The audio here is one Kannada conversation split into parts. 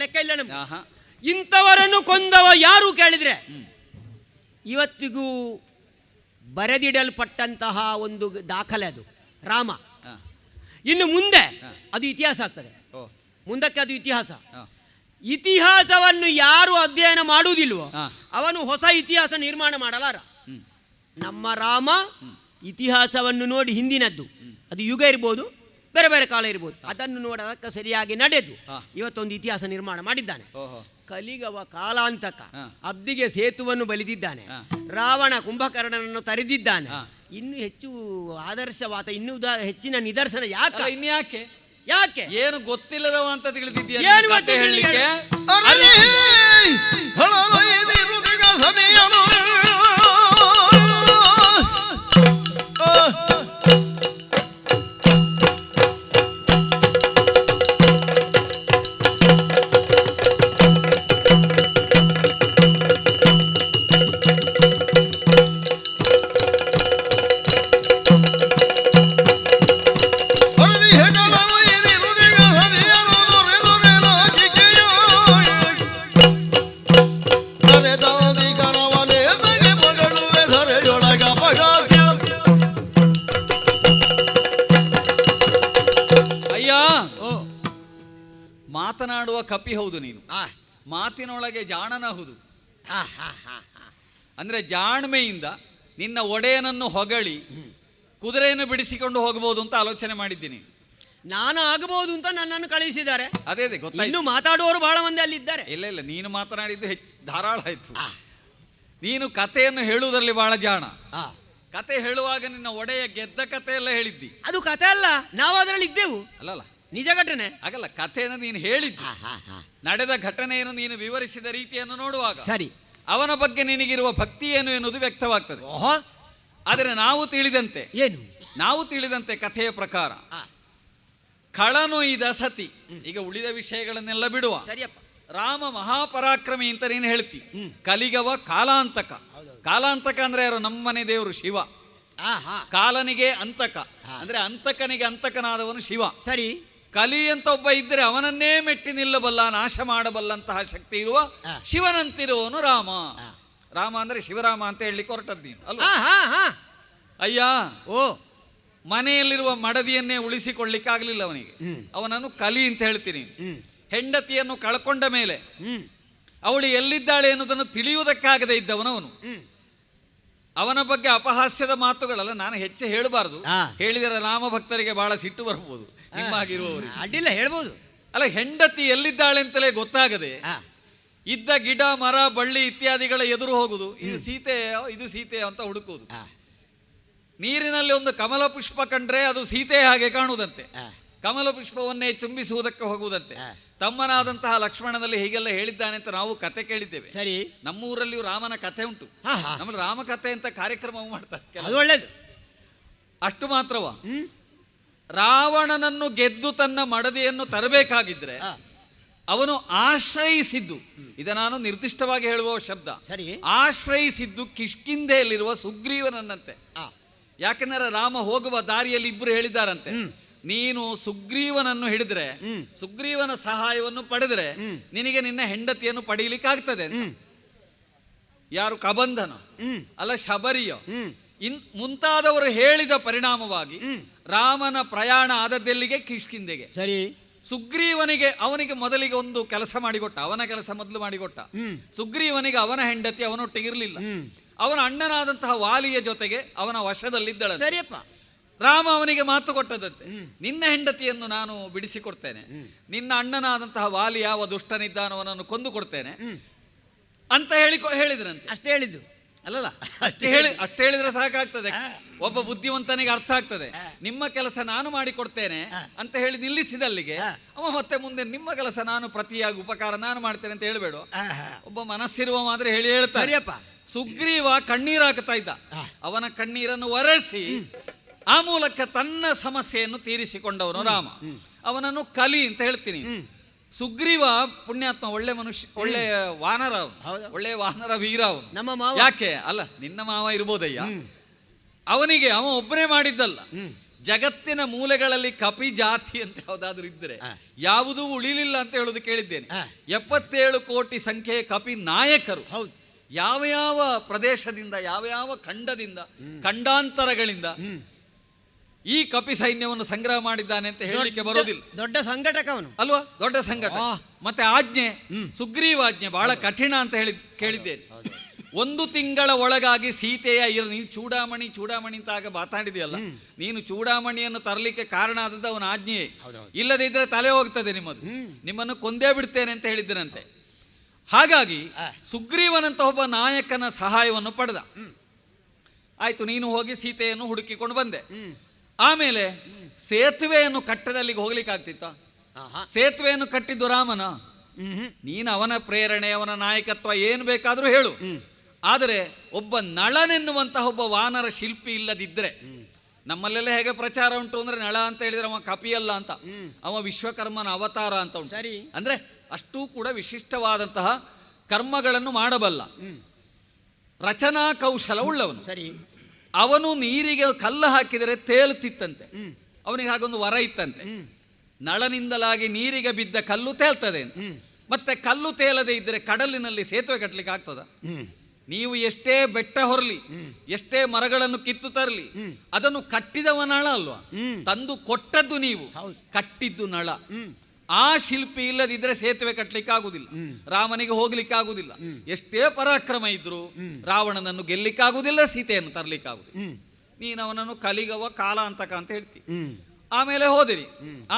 ಲೆಕ್ಕ ಇಲ್ಲ ನಮ್ಗೆ ಇಂಥವರನ್ನು ಕೊಂದವ ಯಾರು ಕೇಳಿದ್ರೆ? ಇವತ್ತಿಗೂ ಬರೆದಿಡಲ್ಪಟ್ಟಂತಹ ಒಂದು ದಾಖಲೆ ಅದು ರಾಮ. ಇನ್ನು ಮುಂದೆ ಅದು ಇತಿಹಾಸ ಆಗ್ತದೆ. ಮುಂದಕ್ಕೆ ಅದು ಇತಿಹಾಸ. ಇತಿಹಾಸವನ್ನು ಯಾರು ಅಧ್ಯಯನ ಮಾಡುವುದಿಲ್ವೋ ಅವನು ಹೊಸ ಇತಿಹಾಸ ನಿರ್ಮಾಣ ಮಾಡಲಾರ. ನಮ್ಮ ರಾಮ ಇತಿಹಾಸವನ್ನು ನೋಡಿ ಹಿಂದಿನದ್ದು. ಅದು ಯುಗ ಇರ್ಬೋದು ಬೇರೆ ಬೇರೆ ಕಾಲ ಇರ್ಬೋದು. ಅದನ್ನು ನೋಡೋದಕ್ಕೆ ಸರಿಯಾಗಿ ನಡೆದು. ಇವತ್ತೊಂದು ಇತಿಹಾಸ ನಿರ್ಮಾಣ ಮಾಡಿದ್ದಾನೆ. ಓಹೋ. ಕಲಿಗವ ಕಾಲಾಂತಕ. ಅಬ್ದಿಗೆ ಸೇತುವನ್ನು ಬಲಿದಿದ್ದಾನೆ. ರಾವಣ ಕುಂಭಕರ್ಣನನ್ನು ತರೆದಿದ್ದಾನೆ. ಇನ್ನು ಹೆಚ್ಚು ಆದರ್ಶವಾದ ಇನ್ನು ಹೆಚ್ಚಿನ ನಿದರ್ಶನ ಯಾಕೆ? ಇನ್ನು ಇನ್ಯಾಕೆ? ಯಾಕೆ? ಏನು ಗೊತ್ತಿಲ್ಲದವ ಅಂತ ತಿಳಿದಿದ್ಯಾ ಮಾತಿನೊಳಗೆ ಜಾಣನ ಹೌದು ಆ, ಆ, ಆ, ಆ. ಅಂದ್ರೆ ಜಾಣ್ಮೆಯಿಂದ ನಿನ್ನ ಒಡೆಯನನ್ನು ಹೊಗಳಿ ಕುದುರೆಯನ್ನು ಬಿಡಿಸಿಕೊಂಡು ಹೋಗಬಹುದು ಅಂತ ಆಲೋಚನೆ ಮಾಡಿದ್ದೀನಿ. ನಾನು ಆಗಬಹುದು ಅಂತ ನನ್ನನ್ನು ಕಳುಹಿಸಿದ್ದಾರೆ. ಅದೇ ಅದೇ ಗೊತ್ತಾಯ್ತು. ಇನ್ನು ಮಾತಾಡುವವರು ಬಹಳ ಮಂದಿ ಅಲ್ಲಿದ್ದಾರೆ. ಇಲ್ಲ ಇಲ್ಲ ನೀನು ಮಾತನಾಡಿದ್ದು ಹೆಚ್ಚು ಧಾರಾಳ ಆಯ್ತು. ನೀನು ಕಥೆಯನ್ನು ಹೇಳುವುದರಲ್ಲಿ ಬಹಳ ಜಾಣ. ಕತೆ ಹೇಳುವಾಗ ನಿನ್ನ ಒಡೆಯ ಗೆದ್ದ ಕಥೆ ಎಲ್ಲ ಹೇಳಿದ್ದಿ. ಅದು ಕತೆ ಅಲ್ಲ ನಾವು ಅದರಲ್ಲಿ ಇದ್ದೆವು. ಅಲ್ಲಲ್ಲ. ನಿಜ ಘಟನೆ? ಆಗಲ್ಲ ಕಥೆಯನ್ನು ನೀನು ಹೇಳಿದ್ದ. ನಡೆದ ಘಟನೆಯನ್ನು ನೀನು ವಿವರಿಸಿದ ರೀತಿಯನ್ನು ನೋಡುವಾಗ ಸರಿ. ಅವನ ಬಗ್ಗೆ ನಿನಗಿರುವ ಭಕ್ತಿ ಏನು ಎನ್ನುವುದು ವ್ಯಕ್ತವಾಗ್ತದೆ. ಓಹೋ. ಆದರೆ ನಾವು ತಿಳಿದಂತೆ ಏನು? ನಾವು ತಿಳಿದಂತೆ ಕಥೆಯ ಪ್ರಕಾರ ಆ, ಇದ ಸತಿ. ಈಗ ಉಳಿದ ವಿಷಯಗಳನ್ನೆಲ್ಲ ಬಿಡುವ. ಸರಿಯಪ್ಪ. ರಾಮ ಮಹಾಪರಾಕ್ರಮಿ ಅಂತ ನೀನು ಹೇಳ್ತಿ. ಕಲಿಗವ ಕಾಲಾಂತಕ. ಕಾಲಾಂತಕ ಅಂದ್ರೆ ಯಾರು? ನಮ್ಮನೆ ದೇವರು ಶಿವ. ಕಾಲನಿಗೆ ಅಂತಕ. ಹಾ. ಅಂದ್ರೆ ಅಂತಕನಿಗೆ ಅಂತಕನಾದವನು ಶಿವ. ಸರಿ. ಕಲಿ ಅಂತ ಒಬ್ಬ ಇದ್ದರೆ ಅವನನ್ನೇ ಮೆಟ್ಟಿ ನಿಲ್ಲಬಲ್ಲ ನಾಶ ಮಾಡಬಲ್ಲಂತಹ ಶಕ್ತಿ ಇರುವ ಶಿವನಂತಿರುವನು ಶಿವನಂತಿರುವವನು ರಾಮ. ರಾಮ ಅಂದ್ರೆ ಶಿವರಾಮ ಅಂತ ಹೇಳಲಿಕ್ಕೆ ಹೊರಟದ್ದು ನೀನು ಅಲ್ವಾ? ಹಾ ಅಯ್ಯ ಓ. ಮನೆಯಲ್ಲಿರುವ ಮಡದಿಯನ್ನೇ ಉಳಿಸಿಕೊಳ್ಳಿಕ್ಕೆ ಆಗಲಿಲ್ಲ ಅವನಿಗೆ. ಅವನನ್ನು ಕಲಿ ಅಂತ ಹೇಳ್ತೀನಿ ಹೆಂಡತಿಯನ್ನು ಕಳ್ಕೊಂಡ ಮೇಲೆ ಅವಳು ಎಲ್ಲಿದ್ದಾಳೆ ಎನ್ನುವುದನ್ನು ತಿಳಿಯುವುದಕ್ಕಾಗದೇ ಇದ್ದವನವನು ಅವನ. ಬಗ್ಗೆ ಅಪಹಾಸ್ಯದ ಮಾತುಗಳಲ್ಲ ನಾನು ಹೆಚ್ಚು ಹೇಳಬಾರದು. ಹೇಳಿದರೆ ರಾಮ ಭಕ್ತರಿಗೆ ಬಹಳ ಸಿಟ್ಟು ಬರ್ಬೋದು. ನಿಮ್ಮ ಹಾಗಿರುವವರಿಗೆ ಅಡ್ಡಿಲ್ಲ ಹೇಳ್ಬೋದು. ಅಲ್ಲ ಹೆಂಡತಿ ಎಲ್ಲಿದ್ದಾಳೆ ಅಂತಲೇ ಗೊತ್ತಾಗದೆ ಇದ್ದ ಗಿಡ ಮರ ಬಳ್ಳಿ ಇತ್ಯಾದಿಗಳ ಎದುರು ಹೋಗುದು. ಇದು ಸೀತೆ ಇದು ಸೀತೆ ಅಂತ ಹುಡುಕುವುದು. ನೀರಿನಲ್ಲಿ ಒಂದು ಕಮಲ ಪುಷ್ಪ ಕಂಡ್ರೆ ಅದು ಸೀತೆ ಹಾಗೆ ಕಾಣುವುದಂತೆ ಕಮಲ ಪುಷ್ಪವನ್ನೇ ಚುಂಬಿಸುವುದಕ್ಕೆ ಹೋಗುವುದಂತೆ. ತಮ್ಮನಾದಂತಹ ಲಕ್ಷ್ಮಣನಲ್ಲಿ ಹೀಗೆಲ್ಲ ಹೇಳಿದ್ದಾನೆ ಅಂತ ನಾವು ಕತೆ ಕೇಳಿದ್ದೇವೆ. ಸರಿ. ನಮ್ಮೂರಲ್ಲಿಯೂ ರಾಮನ ಕಥೆ ಉಂಟು. ನಮ್ಮ ರಾಮಕಥೆ ಅಂತ ಕಾರ್ಯಕ್ರಮ ಮಾಡ್ತಾರೆ ಅದು ಒಳ್ಳೇದು. ಅಷ್ಟು ಮಾತ್ರವ? ರಾವಣನನ್ನು ಗೆದ್ದು ತನ್ನ ಮಡದಿಯನ್ನು ತರಬೇಕಾಗಿದ್ರೆ ಅವನು ಆಶ್ರಯಿಸಿದ್ದು. ಇದ ನಾನು ನಿರ್ದಿಷ್ಟವಾಗಿ ಹೇಳುವ ಶಬ್ದ. ಸರಿ. ಆಶ್ರಯಿಸಿದ್ದು ಕಿಷ್ಕಿಂಧೆಯಲ್ಲಿರುವ ಸುಗ್ರೀವನನ್ನಂತೆ. ಯಾಕೆಂದ್ರೆ ರಾಮ ಹೋಗುವ ದಾರಿಯಲ್ಲಿ ಇಬ್ಬರು ಹೇಳಿದ್ದಾರಂತೆ. ನೀನು ಸುಗ್ರೀವನನ್ನು ಹಿಡಿದ್ರೆ ಸುಗ್ರೀವನ ಸಹಾಯವನ್ನು ಪಡೆದ್ರೆ. ನಿನಗೆ ನಿನ್ನ ಹೆಂಡತಿಯನ್ನು ಪಡೀಲಿಕ್ಕೆ ಆಗ್ತದೆ ಯಾರು ಕಬಂಧನ ಅಲ್ಲ ಶಬರಿಯೋ ಇನ್ ಮುಂತಾದವರು ಹೇಳಿದ ಪರಿಣಾಮವಾಗಿ. ರಾಮನ ಪ್ರಯಾಣ ಆದದ್ದೆಲ್ಲಿಗೆ? ಕಿಷ್ಕಿಂದೆಗೆ. ಸರಿ. ಸುಗ್ರೀವನಿಗೆ ಅವನಿಗೆ ಮೊದಲಿಗೆ ಒಂದು ಕೆಲಸ ಮಾಡಿಕೊಟ್ಟ ಅವನ ಕೆಲಸ ಮೊದಲು ಮಾಡಿಕೊಟ್ಟ. ಸುಗ್ರೀವನಿಗೆ ಅವನ ಹೆಂಡತಿ ಅವನೊಟ್ಟಿಗೆ ಇರಲಿಲ್ಲ. ಅವನ ಅಣ್ಣನಾದಂತಹ ವಾಲಿಯ ಜೊತೆಗೆ ಅವನ ವಶದಲ್ಲಿದ್ದಳ ಸರಿಯಪ್ಪ. ರಾಮ ಅವನಿಗೆ ಮಾತು ಕೊಟ್ಟದಂತೆ. ನಿನ್ನ ಹೆಂಡತಿಯನ್ನು ನಾನು ಬಿಡಿಸಿಕೊಡ್ತೇನೆ. ನಿನ್ನ ಅಣ್ಣನಾದಂತಹ ವಾಲಿ ಯಾವ ದುಷ್ಟನಿದ್ದಾನವನನ್ನು ಕೊಂದು ಕೊಡ್ತೇನೆ ಅಂತ ಹೇಳಿ ಹೇಳಿದ್ರಂತೆ. ಅಷ್ಟೇ ಹೇಳಿದ್ದು. ಅಲ್ಲಲ್ಲ ಅಷ್ಟೇ ಹೇಳಿ. ಅಷ್ಟೇ ಹೇಳಿದ್ರೆ ಸಾಕಾಗ್ತದೆ. ಒಬ್ಬ ಬುದ್ಧಿವಂತನಿಗೆ ಅರ್ಥ ಆಗ್ತದೆ. ನಿಮ್ಮ ಕೆಲಸ ನಾನು ಮಾಡಿಕೊಡ್ತೇನೆ ಅಂತ ಹೇಳಿ ನಿಲ್ಲಿಸಿದಲ್ಲಿಗೆ ಅಲ್ಲಿಗೆ ಅವ ಮತ್ತೆ ಮುಂದೆ ನಿಮ್ಮ ಕೆಲಸ ನಾನು ಪ್ರತಿಯಾಗಿ ಉಪಕಾರ ನಾನು ಮಾಡ್ತೇನೆ ಅಂತ ಹೇಳ್ಬೇಡ. ಒಬ್ಬ ಮನಸ್ಸಿರುವ ಮಾತ್ರ ಹೇಳಿ ಹೇಳ್ತಾರೆ ಸುಗ್ರೀವ ಕಣ್ಣೀರಾಗ್ತಾ ಇದ್ದ. ಅವನ ಕಣ್ಣೀರನ್ನು ಒರೆಸಿ ಆ ಮೂಲಕ ತನ್ನ ಸಮಸ್ಯೆಯನ್ನು ತೀರಿಸಿಕೊಂಡವನು ರಾಮ. ಅವನನ್ನು ಕಲಿ ಅಂತ ಹೇಳ್ತೀನಿ. ಸುಗ್ರೀವ ಪುಣ್ಯಾತ್ಮ ಒಳ್ಳೆ ಮನುಷ್ಯ ಒಳ್ಳೆ ವಾನರ. ಒಳ್ಳೆ ವಾನರ ವೀರ ಅವನು. ನಮ್ಮ ಮಾವ. ಯಾಕೆ? ಅಲ್ಲ ನಿನ್ನ ಮಾವ ಇರ್ಬೋದಯ್ಯ. ಅವನಿಗೆ ಅವ ಒಬ್ಬನೇ ಮಾಡಿದ್ದಲ್ಲ. ಜಗತ್ತಿನ ಮೂಲೆಗಳಲ್ಲಿ ಕಪಿ ಜಾತಿ ಅಂತ ಯಾವ್ದಾದ್ರು ಇದ್ರೆ. ಯಾವುದೂ ಉಳಿಲಿಲ್ಲ ಅಂತ ಹೇಳೋದು ಕೇಳಿದ್ದೇನೆ. ಎಪ್ಪತ್ತೇಳು ಕೋಟಿ ಸಂಖ್ಯೆಯ ಕಪಿ ನಾಯಕರು. ಹೌದು. ಯಾವ ಯಾವ ಪ್ರದೇಶದಿಂದ ಯಾವ ಯಾವ ಖಂಡದಿಂದ ಖಂಡಾಂತರಗಳಿಂದ ಈ ಕಪಿ ಸೈನ್ಯವನ್ನು ಸಂಗ್ರಹ ಮಾಡಿದ್ದಾನೆ ಅಂತ ಹೇಳಲಿಕ್ಕೆ ಬರೋದಿಲ್ಲ ದೊಡ್ಡ ಸಂಘಟಕ ಅವನು. ಅಲ್ವಾ? ದೊಡ್ಡ ಸಂಘಟ ಮತ್ತೆ ಆಜ್ಞೆ ಸುಗ್ರೀವಾಜ್ಞೆ ಬಹಳ ಕಠಿಣ ಅಂತ ಹೇಳಿ ಕೇಳಿದ್ದೇನೆ. ಒಂದು ತಿಂಗಳ ಒಳಗಾಗಿ ಸೀತೆಯ ಇರ ನೀನು ಚೂಡಾಮಣಿ ಚೂಡಾಮಣಿ ಅಂತ ಆಗ ಮಾತಾಡಿದೆಯಲ್ಲ? ನೀನು ಚೂಡಾಮಣಿಯನ್ನು ತರಲಿಕ್ಕೆ ಕಾರಣ ಆದದ್ದು ಅವನ ಆಜ್ಞೆಯೇ. ಇಲ್ಲದಿದ್ರೆ ಇಲ್ಲದೇ ಇದ್ರೆ ತಲೆ ಹೋಗ್ತದೆ ನಿಮ್ಮದು. ನಿಮ್ಮನ್ನು ಕೊಂದೇ ಬಿಡ್ತೇನೆ ಅಂತ ಹೇಳಿದ್ದರಂತೆ ಹಾಗಾಗಿ. ಸುಗ್ರೀವನಂತ ಒಬ್ಬ ನಾಯಕನ ಸಹಾಯವನ್ನು ಪಡೆದ. ಆಯ್ತು ನೀನು ಹೋಗಿ ಸೀತೆಯನ್ನು ಹುಡುಕಿಕೊಂಡು ಬಂದೆ. ಆಮೇಲೆ ಸೇತುವೆಯನ್ನು ಕಟ್ಟದಲ್ಲಿಗೆ ಹೋಗ್ಲಿಕ್ಕೆ ಆಗ್ತಿತ್ತ? ಆಹಾ. ಸೇತುವೆಯನ್ನು ಕಟ್ಟಿದ್ದು ರಾಮನ. ನೀನು ಅವನ ಪ್ರೇರಣೆ ಅವನ ನಾಯಕತ್ವ ಏನು ಬೇಕಾದರೂ ಹೇಳು. ಆದರೆ ಒಬ್ಬ ನಳನೆನ್ನುವಂತಹ ಒಬ್ಬ ವಾನರ ಶಿಲ್ಪಿ ಇಲ್ಲದಿದ್ದರೆ ನಮ್ಮಲ್ಲೆಲ್ಲ ಹೇಗೆ ಪ್ರಚಾರ ಉಂಟು ಅಂದ್ರೆ ನಳ ಅಂತ ಹೇಳಿದ್ರೆ ಅವ ಕಪಿಯಲ್ಲ ಅಂತ. ಅವ ವಿಶ್ವಕರ್ಮನ ಅವತಾರ ಅಂತ ಉಂಟು. ಸರಿ. ಅಂದ್ರೆ ಅಷ್ಟೂ ಕೂಡ ವಿಶಿಷ್ಟವಾದಂತಹ ಕರ್ಮಗಳನ್ನು ಮಾಡಬಲ್ಲ. ರಚನಾ ಕೌಶಲ ಉಳ್ಳವನು. ಸರಿ. ಅವನು ನೀರಿಗೆ ಕಲ್ಲು ಹಾಕಿದರೆ ತೇಲುತ್ತಿತ್ತಂತೆ ಹ್ಮ್. ಅವನಿಗೆ ಹಾಗೊಂದು ವರ ಇತ್ತಂತೆ. ನಳನಿಂದಲಾಗಿ ನೀರಿಗೆ ಬಿದ್ದ ಕಲ್ಲು ತೇಲ್ತದೆ ಮತ್ತೆ ಕಲ್ಲು ತೇಲದೆ ಇದ್ದರೆ ಕಡಲಿನಲ್ಲಿ ಸೇತುವೆ ಕಟ್ಟಲಿಕ್ಕೆ ಆಗ್ತದ? ನೀವು ಎಷ್ಟೇ ಬೆಟ್ಟ ಹೊರಲಿ ಎಷ್ಟೇ ಮರಗಳನ್ನು ಕಿತ್ತು ತರಲಿ ಅದನ್ನು ಕಟ್ಟಿದವ ನಳ ಅಲ್ವಾ ತಂದು ಕೊಟ್ಟದ್ದು ನೀವು. ಕಟ್ಟಿದ್ದು ನಳ. ಆ ಶಿಲ್ಪಿ ಇಲ್ಲದಿದ್ರೆ ಸೇತುವೆ ಕಟ್ಟಲಿಕ್ಕೆ ಆಗುದಿಲ್ಲ ರಾಮನಿಗೆ ಹೋಗ್ಲಿಕ್ಕೆ ಆಗುದಿಲ್ಲ ಎಷ್ಟೇ ಪರಾಕ್ರಮ ಇದ್ರು ರಾವಣನನ್ನು ಗೆಲ್ಲಿಕ್ಕೆ ಆಗುದಿಲ್ಲ ಸೀತೆಯನ್ನು ತರಲಿಕ್ಕೆ ಆಗುದಿಲ್ಲ ಹ್ಮ್. ನೀನು ಅವನನ್ನು ಕಲಿಗವ ಕಾಲ ಅಂತಕ ಅಂತ ಹೇಳ್ತಿ. ಆಮೇಲೆ ಹೋದಿರಿ.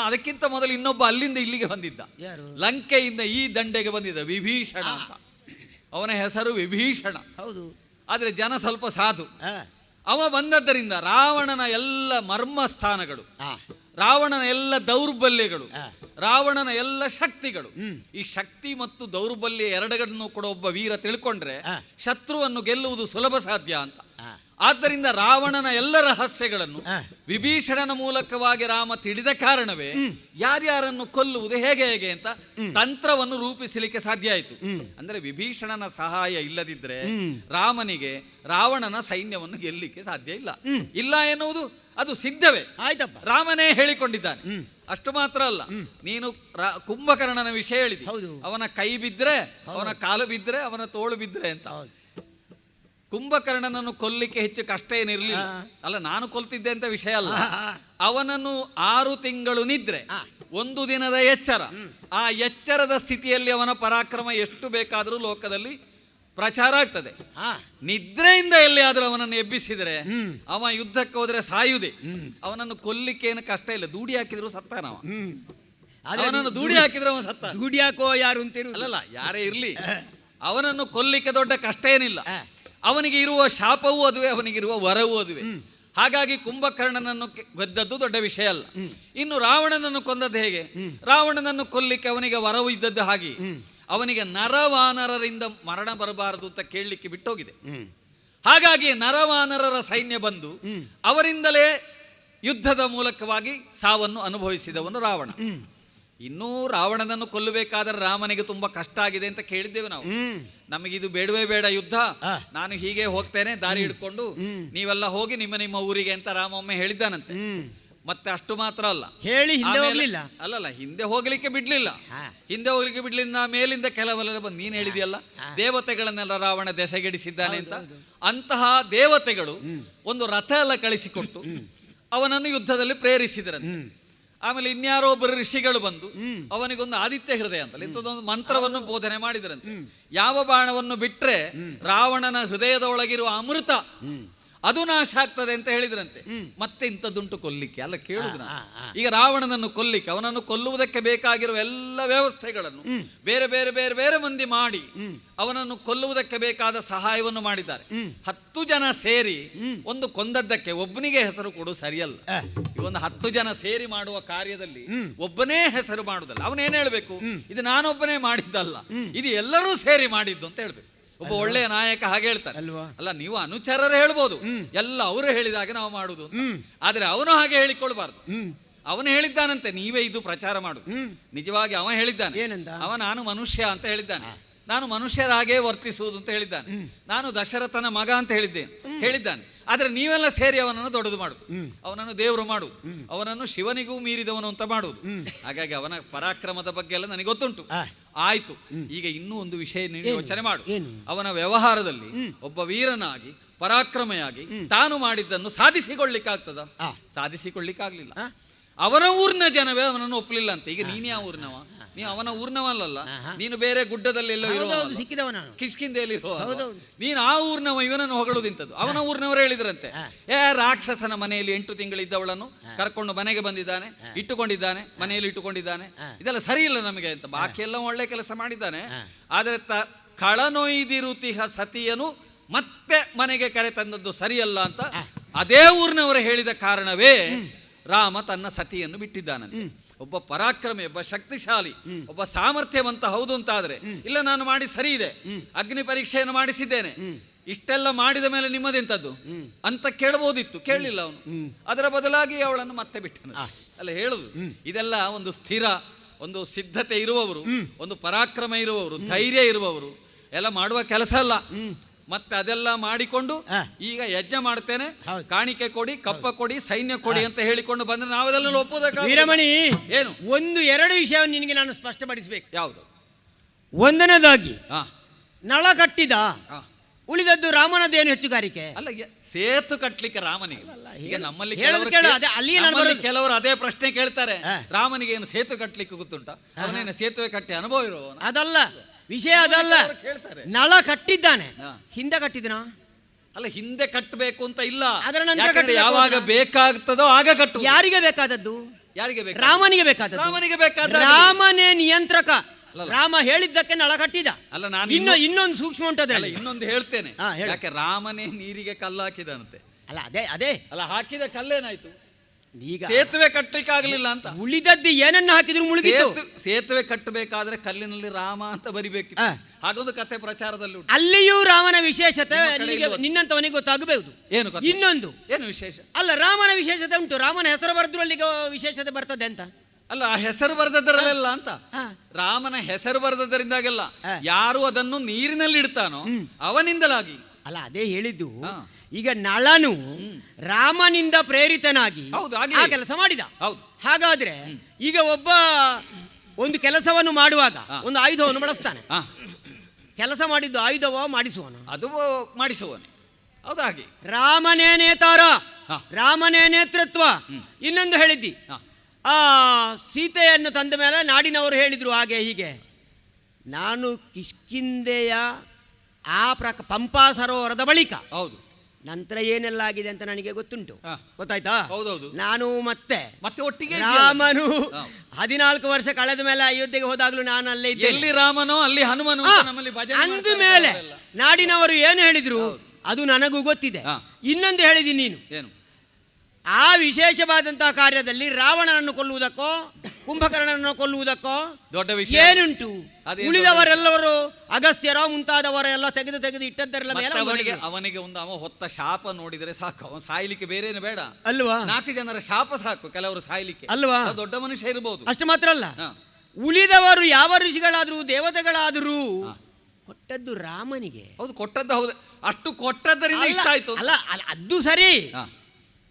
ಅದಕ್ಕಿಂತ ಮೊದಲು ಇನ್ನೊಬ್ಬ ಅಲ್ಲಿಂದ ಇಲ್ಲಿಗೆ ಬಂದಿದ್ದ. ಲಂಕೆಯಿಂದ ಈ ದಂಡೆಗೆ ಬಂದಿದ್ದ ವಿಭೀಷಣ ಅಂತ. ಅವನ ಹೆಸರು ವಿಭೀಷಣ. ಹೌದು. ಆದರೆ ಜನ ಸ್ವಲ್ಪ ಸಾಧು. ಅವ ಬಂದದ್ದರಿಂದ ರಾವಣನ ಎಲ್ಲ ಮರ್ಮ ಸ್ಥಾನಗಳು ರಾವಣನ ಎಲ್ಲ ದೌರ್ಬಲ್ಯಗಳು ರಾವಣನ ಎಲ್ಲ ಶಕ್ತಿಗಳು. ಈ ಶಕ್ತಿ ಮತ್ತು ದೌರ್ಬಲ್ಯ ಎರಡಗಳನ್ನು ಕೂಡ ಒಬ್ಬ ವೀರ ತಿಳ್ಕೊಂಡ್ರೆ ಶತ್ರುವನ್ನು ಗೆಲ್ಲುವುದು ಸುಲಭ ಸಾಧ್ಯ ಅಂತ. ಆದ್ದರಿಂದ ರಾವಣನ ಎಲ್ಲ ರಹಸ್ಯಗಳನ್ನು. ವಿಭೀಷಣನ ಮೂಲಕವಾಗಿ ರಾಮ ತಿಳಿದ ಕಾರಣವೇ ಯಾರ್ಯಾರನ್ನು ಕೊಲ್ಲುವುದು ಹೇಗೆ ಹೇಗೆ ಅಂತ ತಂತ್ರವನ್ನು ರೂಪಿಸಲಿಕ್ಕೆ ಸಾಧ್ಯ ಆಯಿತು. ಅಂದ್ರೆ ವಿಭೀಷಣನ ಸಹಾಯ ಇಲ್ಲದಿದ್ರೆ ರಾಮನಿಗೆ ರಾವಣನ ಸೈನ್ಯವನ್ನು ಗೆಲ್ಲಿಕ್ಕೆ ಸಾಧ್ಯ ಇಲ್ಲ. ಇಲ್ಲ ಎನ್ನುವುದು ಅದು ಸಿದ್ಧವೇ. ಆಯ್ತಪ್ಪ. ರಾಮನೇ ಹೇಳಿಕೊಂಡಿದ್ದಾನೆ. ಅಷ್ಟು ಮಾತ್ರ ಅಲ್ಲ. ನೀನು ಕುಂಭಕರ್ಣನ ವಿಷಯ ಹೇಳಿದ. ಅವನ ಕೈ ಬಿದ್ರೆ ಅವನ ಕಾಲು ಬಿದ್ರೆ ಅವನ ತೋಳು ಬಿದ್ರೆ ಅಂತ. ಕುಂಭಕರ್ಣನನ್ನು ಕೊಲ್ಲಿಕ್ಕೆ ಹೆಚ್ಚು ಕಷ್ಟ ಏನಿರಲಿಲ್ಲ. ಅಲ್ಲ ನಾನು ಕೊಲ್ತಿದ್ದೆ ಅಂತ ವಿಷಯ ಅಲ್ಲ. ಅವನನ್ನು ಆರು ತಿಂಗಳು ನಿದ್ರೆ ಒಂದು ದಿನದ ಎಚ್ಚರ. ಆ ಎಚ್ಚರದ ಸ್ಥಿತಿಯಲ್ಲಿ ಅವನ ಪರಾಕ್ರಮ ಎಷ್ಟು ಬೇಕಾದರೂ ಲೋಕದಲ್ಲಿ ಪ್ರಚಾರ ಆಗ್ತದೆ. ನಿದ್ರೆಯಿಂದ ಎಲ್ಲಿಯಾದರೂ ಅವನನ್ನು ಎಬ್ಬಿಸಿದರೆ. ಅವ ಯುದ್ಧಕ್ಕೆ ಹೋದ್ರೆ ಸಾಯುದೆ ಅವನನ್ನು ಕೊಲ್ಲಿಕ್ಕೆ ಏನು ಕಷ್ಟ ಇಲ್ಲ. ದೂಡಿ ಹಾಕಿದ್ರು ಸತ್ತಾನವ ಅವನನ್ನು ದೂಡಿ ಹಾಕಿದ್ರೆ ಅವನು ಸತ್ತ. ದೂಡಿ ಹಾಕೋ ಯಾರು ಅಂತಿರು ಅಲ್ಲಲ್ಲ ಯಾರೇ ಇರಲಿ. ಅವನನ್ನು ಕೊಲ್ಲಿಕ್ಕೆ ದೊಡ್ಡ ಕಷ್ಟ ಏನಿಲ್ಲ. ಅವನಿಗೆ ಇರುವ ಶಾಪವೂ ಅದುವೆ ಅವನಿಗಿರುವ ವರವೂ ಅದುವೆ. ಹಾಗಾಗಿ ಕುಂಭಕರ್ಣನನ್ನು ಗೆದ್ದದ್ದು ದೊಡ್ಡ ವಿಷಯ ಅಲ್ಲ. ಇನ್ನು ರಾವಣನನ್ನು ಕೊಂದದ್ದು ಹೇಗೆ? ರಾವಣನನ್ನು ಕೊಲ್ಲಿಕ್ಕೆ ಅವನಿಗೆ ವರವು ಇದ್ದದ್ದು ಹಾಗೆ ಅವನಿಗೆ ನರವಾನರರಿಂದ ಮರಣ ಬರಬಾರದು ಅಂತ ಕೇಳಲಿಕ್ಕೆ ಬಿಟ್ಟೋಗಿದೆ. ಹಾಗಾಗಿ ನರವಾನರರ ಸೈನ್ಯ ಬಂದು ಅವರಿಂದಲೇ ಯುದ್ಧದ ಮೂಲಕವಾಗಿ ಸಾವನ್ನು ಅನುಭವಿಸಿದವನು ರಾವಣ. ಇನ್ನೂ ರಾವಣನನ್ನು ಕೊಲ್ಲಬೇಕಾದ್ರೆ ರಾಮನಿಗೆ ತುಂಬಾ ಕಷ್ಟ ಆಗಿದೆ ಅಂತ ಕೇಳಿದ್ದೇವೆ ನಾವು. ನಮಗಿದು ಬೇಡವೇ ಬೇಡ ಯುದ್ಧ. ನಾನು ಹೀಗೆ ಹೋಗ್ತೇನೆ ದಾರಿ ಹಿಡ್ಕೊಂಡು ನೀವೆಲ್ಲ ಹೋಗಿ ನಿಮ್ಮ ನಿಮ್ಮ ಊರಿಗೆ ಅಂತ ರಾಮ ಒಮ್ಮೆ ಹೇಳಿದ್ದಾನಂತೆ. ಮತ್ತೆ ಅಷ್ಟು ಮಾತ್ರ ಅಲ್ಲ. ಹೇಳಿ ಹಿಂದೆ ಆಮೇಲೆ- ಹೋಗ್ಲಿಲ್ಲ. ಅಲ್ಲಲ್ಲ ಹಿಂದೆ ಹೋಗ್ಲಿಕ್ಕೆ ಬಿಡ್ಲಿಲ್ಲ. ಹಾ. ಹಿಂದೆ ಹೋಗ್ಲಿಕ್ಕೆ ಬಿಡ್ಲಿಲ್ಲ ಮೇಲಿಂದ ಕೆಲವೆಲ್ಲ ಬಂದು ನೀನ್ ಹೇಳಿದೆಯಲ್ಲ ದೇವತೆಗಳನ್ನೆಲ್ಲ ರಾವಣ ದೆಸೆಗೆಡಿಸಿದ್ದಾನೆ ಅಂತ. ಅಂತಹ ದೇವತೆಗಳು ಒಂದು ರಥ ಎಲ್ಲ ಕಳಿಸಿಕೊಟ್ಟು ಅವನನ್ನು ಯುದ್ಧದಲ್ಲಿ ಪ್ರೇರಿಸಿದರಂತೆ. ಆಮೇಲೆ ಇನ್ಯಾರೋ ಒಬ್ಬರು ಋಷಿಗಳು ಬಂದು ಅವನಿಗೊಂದು ಆದಿತ್ಯ ಹೃದಯ ಅಂತ ಇಂಥದ್ದೊಂದು ಮಂತ್ರವನ್ನು ಬೋಧನೆ ಮಾಡಿದರಂತೆ. ಯಾವ ಬಾಣವನ್ನು ಬಿಟ್ರೆ ರಾವಣನ ಹೃದಯದ ಒಳಗಿರುವ ಅಮೃತ ಅದು ನಾಶ ಆಗ್ತದೆ ಅಂತ ಹೇಳಿದ್ರಂತೆ. ಮತ್ತೆ ಇಂಥದ್ದುಂಟು ಕೊಲ್ಲಿಕ್ಕೆ. ಅಲ್ಲ ಕೇಳುದು ನಾನು. ಈಗ ರಾವಣನನ್ನು ಕೊಲ್ಲಿಕ್ಕೆ ಅವನನ್ನು ಕೊಲ್ಲುವುದಕ್ಕೆ ಬೇಕಾಗಿರುವ ಎಲ್ಲ ವ್ಯವಸ್ಥೆಗಳನ್ನು ಬೇರೆ ಬೇರೆ ಬೇರೆ ಬೇರೆ ಮಂದಿ ಮಾಡಿ ಅವನನ್ನು ಕೊಲ್ಲುವುದಕ್ಕೆ ಬೇಕಾದ ಸಹಾಯವನ್ನು ಮಾಡಿದ್ದಾರೆ. ಹತ್ತು ಜನ ಸೇರಿ ಒಂದು ಕೊಂದದ್ದಕ್ಕೆ ಒಬ್ಬನಿಗೆ ಹೆಸರು ಕೊಡು ಸರಿಯಲ್ಲ. ಒಂದು ಹತ್ತು ಜನ ಸೇರಿ ಮಾಡುವ ಕಾರ್ಯದಲ್ಲಿ ಒಬ್ಬನೇ ಹೆಸರು ಮಾಡುದಲ್ಲ ಅವನೇನ್ ಹೇಳ್ಬೇಕು? ಇದು ನಾನೊಬ್ಬನೇ ಮಾಡಿದ್ದಲ್ಲ. ಇದು ಎಲ್ಲರೂ ಸೇರಿ ಮಾಡಿದ್ದು ಅಂತ ಹೇಳ್ಬೇಕು. ಒಬ್ಬ ಒಳ್ಳೆಯ ನಾಯಕ ಹಾಗೆ ಹೇಳ್ತಾರೆ. ಅಲ್ವಾ? ಅಲ್ಲ ನೀವು ಅನುಚಾರರೇ ಹೇಳ್ಬೋದು. ಎಲ್ಲ ಅವರು ಹೇಳಿದಾಗ ನಾವು ಮಾಡುದು. ಆದ್ರೆ ಅವನು ಹಾಗೆ ಹೇಳಿಕೊಳ್ಬಾರ್ದು ಅವನು ಹೇಳಿದ್ದಾನಂತೆ ನೀವೇ ಇದು ಪ್ರಚಾರ ಮಾಡು ನಿಜವಾಗಿ ಅವ ಹೇಳಿದ್ದಾನೆ? ಅವ ನಾನು ಮನುಷ್ಯ ಅಂತ ಹೇಳಿದ್ದಾನೆ. ನಾನು ಮನುಷ್ಯರ ಹಾಗೆ ವರ್ತಿಸುವುದು ಅಂತ ಹೇಳಿದ್ದಾನೆ. ನಾನು ದಶರಥನ ಮಗ ಅಂತ ಹೇಳಿದ್ದೇನೆ. ಹೇಳಿದ್ದಾನೆ. ಆದ್ರೆ ನೀವೆಲ್ಲ ಸೇರಿ ಅವನನ್ನು ದೊಡ್ಡದು ಮಾಡು ಅವನನ್ನು ದೇವರು ಮಾಡು ಅವನನ್ನು ಶಿವನಿಗೂ ಮೀರಿದವನು ಅಂತ ಮಾಡುವುದು. ಹಾಗಾಗಿ ಅವನ ಪರಾಕ್ರಮದ ಬಗ್ಗೆ ಎಲ್ಲ ನನಗೆ ಗೊತ್ತುಂಟು. ಆಯ್ತು. ಈಗ ಇನ್ನೂ ಒಂದು ವಿಷಯ ನೀನು? ಯೋಚನೆ ಮಾಡು. ಅವನ ವ್ಯವಹಾರದಲ್ಲಿ ಒಬ್ಬ ವೀರನಾಗಿ ಪರಾಕ್ರಮೆಯಾಗಿ ತಾನು ಮಾಡಿದ್ದನ್ನು ಸಾಧಿಸಿಕೊಳ್ಳಿಕ್ಕಾಗ್ತದ. ಸಾಧಿಸಿಕೊಳ್ಳಿಕ್ಕಾಗ್ಲಿಲ್ಲ. ಆ? ಅವನ ಊರಿನ ಜನವೇ ಅವನನ್ನು ಒಪ್ಪಲಿಲ್ಲ ಅಂತ. ಈಗ ನೀನೇ ಆ ಊರಿನವ? ನೀ ಅವನ ಊರ್ನವಲ್ಲಲ್ಲ ನೀನು ಬೇರೆ ಗುಡ್ಡದಲ್ಲಿ ಎಲ್ಲ ಹೌದೌದು ಇರುವ ಸಿಕ್ಕಿದವ ನಾನು ಕಿಷ್ಕಿಂದೆಯಲ್ಲಿ ಹೌದೌದು. ನೀನು ಆ ಊರ್ನವ ಇವನನ್ನು ಹೊಗಳುದಿಂತದ್ದು ಅವನ ಊರ್ನವರು ಹೇಳಿದ್ರಂತೆ. ಏ ರಾಕ್ಷಸನ ಮನೆಯಲ್ಲಿ ಎಂಟು ತಿಂಗಳಿದ್ದವಳನ್ನು ಕರ್ಕೊಂಡು ಮನೆಗೆ ಬಂದಿದ್ದಾನೆ ಇಟ್ಟುಕೊಂಡಿದ್ದಾನೆ ಮನೆಯಲ್ಲಿ ಇಟ್ಟುಕೊಂಡಿದ್ದಾನೆ. ಇದೆಲ್ಲ ಸರಿ ಇಲ್ಲ ನಮಗೆ ಅಂತ. ಬಾಕಿ ಎಲ್ಲ ಒಳ್ಳೆ ಕೆಲಸ ಮಾಡಿದ್ದಾನೆ. ಆದರೆ ತ ಕಳನೊಯ್ದಿರುತಿಹ ಸತಿಯನು ಮತ್ತೆ ಮನೆಗೆ ಕರೆ ತಂದದ್ದು ಸರಿಯಲ್ಲ ಅಂತ ಅದೇ ಊರಿನವರು ಹೇಳಿದ ಕಾರಣವೇ ರಾಮ ತನ್ನ ಸತಿಯನ್ನು ಬಿಟ್ಟಿದ್ದಾನಂತೆ. ಒಬ್ಬ ಪರಾಕ್ರಮಿ ಒಬ್ಬ ಶಕ್ತಿಶಾಲಿ ಒಬ್ಬ ಸಾಮರ್ಥ್ಯವಂತ ಹೌದು ಅಂತಾದ್ರೆ ಇಲ್ಲ ನಾನು ಮಾಡಿ ಸರಿ ಇದೆ ಅಗ್ನಿ ಪರೀಕ್ಷೆಯನ್ನು ಮಾಡಿಸಿದ್ದೇನೆ. ಇಷ್ಟೆಲ್ಲ ಮಾಡಿದ ಮೇಲೆ ನಿಮ್ಮದೆಂಥದ್ದು ಅಂತ ಕೇಳಬಹುದಿತ್ತು ಕೇಳಲಿಲ್ಲ ಅವನು. ಅದರ ಬದಲಾಗಿ ಅವಳನ್ನು ಮತ್ತೆ ಬಿಟ್ಟನು. ಅಲ್ಲ ಹೇಳುದು ಇದೆಲ್ಲ ಒಂದು ಸ್ಥಿರ ಒಂದು ಸಿದ್ಧತೆ ಇರುವವರು ಒಂದು ಪರಾಕ್ರಮ ಇರುವವರು ಧೈರ್ಯ ಇರುವವರು ಎಲ್ಲ ಮಾಡುವ ಕೆಲಸ ಅಲ್ಲ. ಮತ್ತೆ ಅದೆಲ್ಲ ಮಾಡಿಕೊಂಡು ಈಗ ಯಜ್ಞ ಮಾಡ್ತೇನೆ. ಕಾಣಿಕೆ ಕೊಡಿ ಕಪ್ಪ ಕೊಡಿ ಸೈನ್ಯ ಕೊಡಿ ಅಂತ ಹೇಳಿಕೊಂಡು ಬಂದ್ರೆ ನಾವೆಲ್ಲ ಒಪ್ಪುವುದಕ್ಕೆ ವೀರಮಣಿ ಏನು? ಒಂದು ಎರಡು ವಿಷಯವನ್ನು ನಿನಗೆ ನಾನು ಸ್ಪಷ್ಟಪಡಿಸಬೇಕು. ಯಾವುದು? ಒಂದನೇದಾಗಿ ನಳ ಕಟ್ಟಿದ ಉಳಿದದ್ದು ಏನು ಹೆಚ್ಚುಗಾರಿಕೆ? ಅಲ್ಲ ಸೇತು ಕಟ್ಲಿಕ್ಕೆ ರಾಮನಿಗೆ ಈಗ ನಮ್ಮಲ್ಲಿ ಕೆಲವರು. ಕೆಲವರು ಅದೇ ಪ್ರಶ್ನೆ ಕೇಳ್ತಾರೆ. ರಾಮನಿಗೆ ಏನು ಸೇತು ಕಟ್ಲಿಕ್ಕೆ ಗೊತ್ತುಂಟ? ಅವನೇನು ಸೇತುವೆ ಕಟ್ಟಿ ಅನುಭವ ಇರೋ ಅದಲ್ಲ. ವಿಷಯ ಅದಲ್ಲ. ಕೇಳ್ತಾರೆ. ನಳ ಕಟ್ಟಿದ್ದಾನೆ. ಹಿಂದೆ ಕಟ್ಟಿದನ? ಅಲ್ಲ ಹಿಂದೆ ಕಟ್ಟಬೇಕು ಅಂತ ಇಲ್ಲ. ಅದರ ನಂತರ ಯಾವಾಗ. ಬೇಕಾಗ್ತದೋ ಆಗ ಕಟ್ಟು ಯಾರಿಗೆ ಬೇಕಾದದ್ದು? ಯಾರಿಗೆ ಬೇಕು ರಾಮನಿಗೆ ಬೇಕಾದ ರಾಮನಿಗೆ ಬೇಕಾದ ರಾಮನೇ ನಿಯಂತ್ರಕ. ರಾಮ ಹೇಳಿದ್ದಕ್ಕೆ ನಳ ಕಟ್ಟಿದ. ಅಲ್ಲ ನಾನು ಇನ್ನು ಇನ್ನು- ಇನ್ನೊಂದು ಸೂಕ್ಷ್ಮ ಅಲ್ಲ ಇನ್ನೊಂದು ಹೇಳ್ತೇನೆ. ಯಾಕೆ ರಾಮನೇ ನೀರಿಗೆ ಕಲ್ಲು ಹಾಕಿದಂತೆ ಅಲ್ಲ ಅದೇ ಅದೇ. ಅಲ್ಲ ಹಾಕಿದ ಕಲ್ಲೇನಾಯ್ತು? ಈಗ ಸೇತುವೆ ಕಟ್ಟಲಿಕ್ಕೆ ಆಗಲಿಲ್ಲ ಅಂತ. ಉಳಿದದ್ದು ಏನನ್ನ ಹಾಕಿದ್ರು ಮುಳುಗಿತ್ತು. ಸೇತುವೆ ಕಟ್ಟಬೇಕಾದ್ರೆ ಕಲ್ಲಿನಲ್ಲಿ ರಾಮ ಅಂತ ಬರಿಬೇಕು. ಹಾಗೊಂದು ಕತೆ ಪ್ರಚಾರದಲ್ಲಿ ಅಲ್ಲಿಯೂ ರಾಮನ ವಿಶೇಷತೆ ನಿನ್ನಂತವನಿಗೆ ಗೊತ್ತಾಗಬಹುದು. ಏನು ಇನ್ನೊಂದು. ಏನು ವಿಶೇಷ? ಅಲ್ಲ ರಾಮನ ವಿಶೇಷತೆ ಉಂಟು. ರಾಮನ ಹೆಸರು ಬರೆದ್ರು ಅಲ್ಲಿಗೆ ವಿಶೇಷತೆ ಬರ್ತದೆ ಅಂತ. ಅಲ್ಲ ಆ ಹೆಸರು ಬರೆದದ್ದರಲ್ಲೆಲ್ಲ ಅಂತ. ರಾಮನ ಹೆಸರು ಬರೆದದ್ದರಿಂದಾಗೆಲ್ಲ ಯಾರು ಅದನ್ನು ನೀರಿನಲ್ಲಿ ಇಡ್ತಾನೋ ಅವನಿಂದಲಾಗಿ. ಅಲ್ಲ ಅದೇ ಹೇಳಿದ್ದು. ಈಗ ನಳನು ರಾಮನಿಂದ ಪ್ರೇರಿತನಾಗಿ. ಆ ಕೆಲಸ ಮಾಡಿದ. ಹೌದು. ಹಾಗಾದ್ರೆ ಈಗ ಒಬ್ಬ ಒಂದು ಕೆಲಸವನ್ನು ಮಾಡುವಾಗ ಒಂದು ಆಯುಧವನ್ನು ಬಳಸ್ತಾನೆ. ಕೆಲಸ ಮಾಡಿದ್ದು ಆಯುಧವ ಮಾಡಿಸುವನು. ಅದು ಮಾಡಿಸುವನೆ ಹೌದು ಹಾಗೆ. ರಾಮನೇ ನೇತಾರ. ರಾಮನೇ ನೇತೃತ್ವ. ಇನ್ನೊಂದು ಹೇಳಿದ್ದಿ. ಆ ಸೀತೆಯನ್ನು ತಂದ ಮೇಲೆ ನಾಡಿನವರು ಹೇಳಿದ್ರು ಹಾಗೆ ಹೀಗೆ. ನಾನು ಕಿಷ್ಕಿಂದೆಯ ಆ ಪ್ರಕ ಪಂಪಾ ಸರೋವರದ ಬಳಿಕ ಹೌದು. ನಂತರ ಏನೆಲ್ಲ ಆಗಿದೆ ಅಂತ ನನಗೆ ಗೊತ್ತುಂಟು. ಗೊತ್ತಾಯ್ತಾ? ಹೌದೌದು. ನಾನು ಮತ್ತೆ ಮತ್ತೆ ಒಟ್ಟಿಗೆ? ರಾಮನು ಹದಿನಾಲ್ಕು ವರ್ಷ ಕಳೆದ ಮೇಲೆ ಅಯೋಧ್ಯೆಗೆ ಹೋದಾಗ್ಲೂ ನಾನು ಅಲ್ಲೇ ಇದ್ದೆ ಎಲ್ಲಿ ರಾಮನೋ ಅಲ್ಲಿ ಹನುಮನು ಅಂದ ಮೇಲೆ. ನಾಡಿನವರು ಏನು ಹೇಳಿದ್ರು ಅದು ನನಗೂ ಗೊತ್ತಿದೆ. ಇನ್ನೊಂದು ಹೇಳಿದ್ದೀನಿ ನೀನು. ಏನು? ಆ ವಿಶೇಷವಾದಂತಹ ಕಾರ್ಯದಲ್ಲಿ ರಾವಣನನ್ನು ಕೊಲ್ಲುವುದಕ್ಕೋ ಕುಂಭಕರ್ಣನನ್ನು ಕೊಲ್ಲುವುದಕ್ಕೋ ದೊಡ್ಡ ವಿಷಯ. ಏನುಂಟು? ಅದೇನು ಉಳಿದವರೆಲ್ಲವರು ಅಗಸ್ತ್ಯರೋ ಮುಂತಾದವರೆಲ್ಲ ತೆಗೆದು ತೆಗೆದು ಇಟ್ಟದ್ದರೆಲ್ಲ ಮತ್ತೆ ಅವನಿಗೆ. ಅವನಿಗೆ ಒಂದು ಅವ ಹೊತ್ತ ಶಾಪ ನೋಡಿದರೆ ಸಾಕು. ಅವನು ಸಾಯ್ಲಿಕ್ಕೆ ಬೇರೇನು ಬೇಡ. ಅಲ್ವಾ? ನಾಲ್ಕು ಜನರ ಶಾಪ ಸಾಕು ಕೆಲವರು ಸಾಯ್ಲಿಕ್ಕೆ. ಅಲ್ವಾ? ಅದು ದೊಡ್ಡ ಮನುಷ್ಯ ಇರಬಹುದು ಅಷ್ಟು ಮಾತ್ರ ಅಲ್ಲ. ಉಳಿದವರು ಯಾವ ಋಷಿಗಳಾದರೂ ದೇವತೆಗಳಾದರೂ ಕೊಟ್ಟದ್ದು ರಾಮನಿಗೆ. ಹೌದು ಕೊಟ್ಟದ್ದು ಹೌದು. ಅಷ್ಟು ಕೊಟ್ಟದ್ದರಿಂದ ಇಷ್ಟ ಆಯ್ತು. ಅಲ್ಲ ಅಲ್ಲ, ಅದು ಸರಿ. ಹಾ.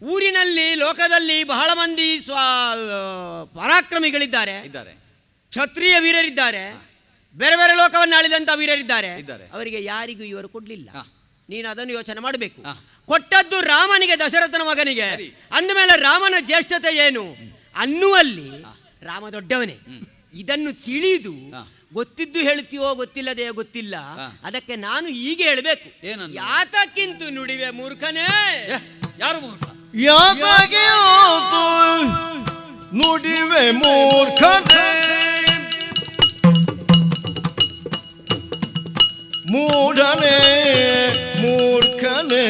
ಊರಿನಲ್ಲಿ ಲೋಕದಲ್ಲಿ ಬಹಳ ಮಂದಿ ಸ್ವ ಪರಾಕ್ರಮಿಗಳಿದ್ದಾರೆ. ಇದ್ದಾರೆ. ಕ್ಷತ್ರಿಯ ವೀರರಿದ್ದಾರೆ. ಬೇರೆ ಬೇರೆ ಲೋಕವನ್ನು ಆಳಿದಂತ ವೀರರಿದ್ದಾರೆ. ಇದ್ದಾರೆ. ಅವರಿಗೆ ಯಾರಿಗೂ ಇವರು ಕೊಡ್ಲಿಲ್ಲ. ನೀನು ಅದನ್ನು ಯೋಚನೆ ಮಾಡಬೇಕು. ಕೊಟ್ಟದ್ದು ರಾಮನಿಗೆ ದಶರಥನ ಮಗನಿಗೆ. ಅಂದಮೇಲೆ ರಾಮನ ಜ್ಯೇಷ್ಠತೆ ಏನು? ಅನ್ನುವಲ್ಲಿ ರಾಮ ದೊಡ್ಡವನೇ. ಇದನ್ನು ತಿಳಿದು ಗೊತ್ತಿದ್ದು ಹೇಳ್ತೀವೋ ಗೊತ್ತಿಲ್ಲದೆಯೋ ಗೊತ್ತಿಲ್ಲ. ಅದಕ್ಕೆ ನಾನು ಈಗ ಹೇಳಬೇಕು. ಯಾತಕ್ಕಿಂತು ನುಡಿವೆ ಮೂರ್ಖನೇ? ಯಾರು ಮೂರ್ಖ? યાદગ્યો તું નુડીવે મૂર્ખ મૂઢને મૂર્ખને